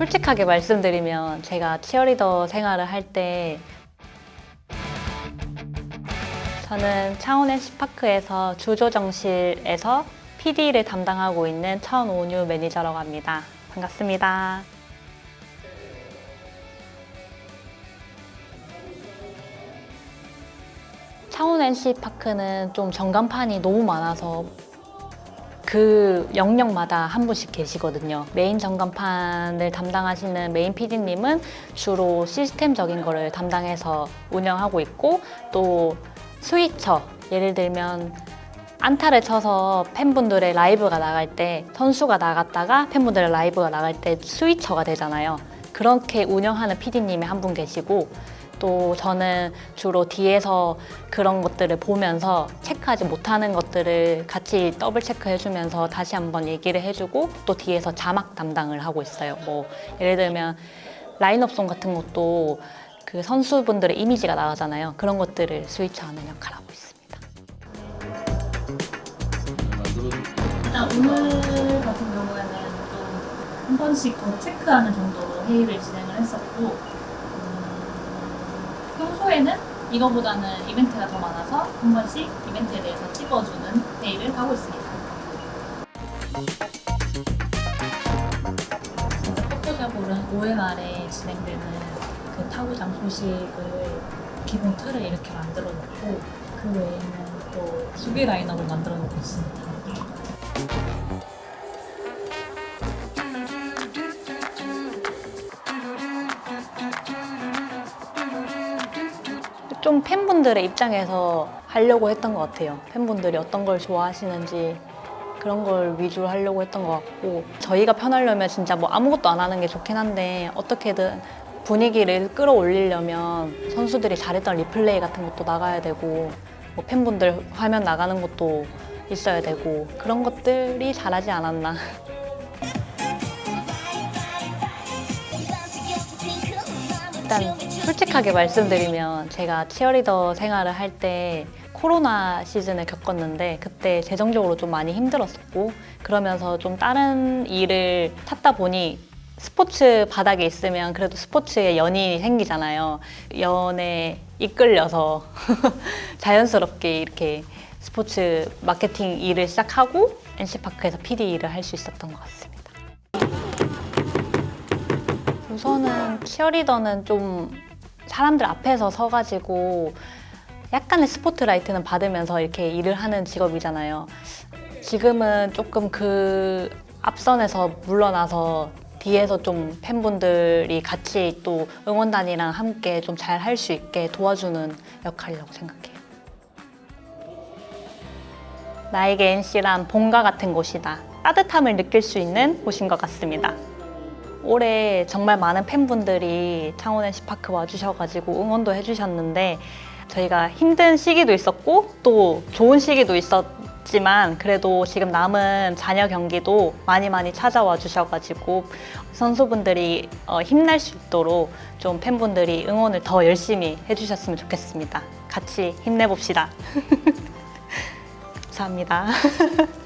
솔직하게 말씀드리면 제가 치어리더 생활을 할 때 저는 창원 NC파크에서 주조정실에서 PD를 담당하고 있는 천오뉴 매니저라고 합니다. 반갑습니다. 창원 NC파크는 좀 전간판이 너무 많아서 그 영역마다 한 분씩 계시거든요. 메인 전간판을 담당하시는 메인 PD님은 주로 시스템적인 거를 담당해서 운영하고 있고 또 스위처 예를 들면 안타를 쳐서 팬분들의 라이브가 나갈 때 선수가 나갔다가 팬분들의 라이브가 나갈 때 스위처가 되잖아요. 그렇게 운영하는 PD님이 한 분 계시고 또 저는 주로 뒤에서 그런 것들을 보면서 체크하지 못하는 것들을 같이 더블 체크해주면서 다시 한번 얘기를 해주고 또 뒤에서 자막 담당을 하고 있어요. 뭐 예를 들면 라인업송 같은 것도 그 선수분들의 이미지가 나가잖아요. 그런 것들을 스위치하는 역할을 하고 있습니다. 일단 오늘 같은 경우에는 좀 한 번씩 더 체크하는 정도로 회의를 진행을 했었고 음, 평소에는 이거보다는 이벤트가 더 많아서 한 번씩 이벤트에 대해서 찝어주는 회의를 하고 있습니다. 진짜 포토샵홀은 5회 말에 진행되는 그 타구장 소식을 기본 틀을 이렇게 만들어 놓고 그 외에는 또 수비 라인업을 만들어 놓고 있습니다. 좀 팬분들의 입장에서 하려고 했던 것 같아요. 팬분들이 어떤 걸 좋아하시는지 그런 걸 위주로 하려고 했던 것 같고 저희가 편하려면 진짜 뭐 아무것도 안 하는 게 좋긴 한데 어떻게든 분위기를 끌어올리려면 선수들이 잘했던 리플레이 같은 것도 나가야 되고 뭐 팬분들 화면 나가는 것도 있어야 되고 그런 것들이 잘하지 않았나. 일단 솔직하게 말씀드리면 제가 치어리더 생활을 할 때 코로나 시즌을 겪었는데 그때 재정적으로 좀 많이 힘들었었고 그러면서 좀 다른 일을 찾다 보니 스포츠 바닥에 있으면 그래도 스포츠에 연이 생기잖아요. 연에 이끌려서 자연스럽게 이렇게 스포츠 마케팅 일을 시작하고 NC파크에서 PD 일을 할 수 있었던 것 같습니다. 우선은 치어리더는 좀 사람들 앞에서 서가지고 약간의 스포트라이트는 받으면서 이렇게 일을 하는 직업이잖아요. 지금은 조금 그 앞선에서 물러나서 뒤에서 좀 팬분들이 같이 또 응원단이랑 함께 좀 잘 할 수 있게 도와주는 역할이라고 생각해요. 나에게 NC란 봄과 같은 곳이다. 따뜻함을 느낄 수 있는 곳인 것 같습니다. 올해 정말 많은 팬분들이 창원 NC파크 와주셔가지고 응원도 해주셨는데 저희가 힘든 시기도 있었고 또 좋은 시기도 있었지만 그래도 지금 남은 잔여 경기도 많이 많이 찾아와 주셔가지고 선수분들이 어, 힘낼 수 있도록 좀 팬분들이 응원을 더 열심히 해주셨으면 좋겠습니다. 같이 힘내봅시다. 감사합니다.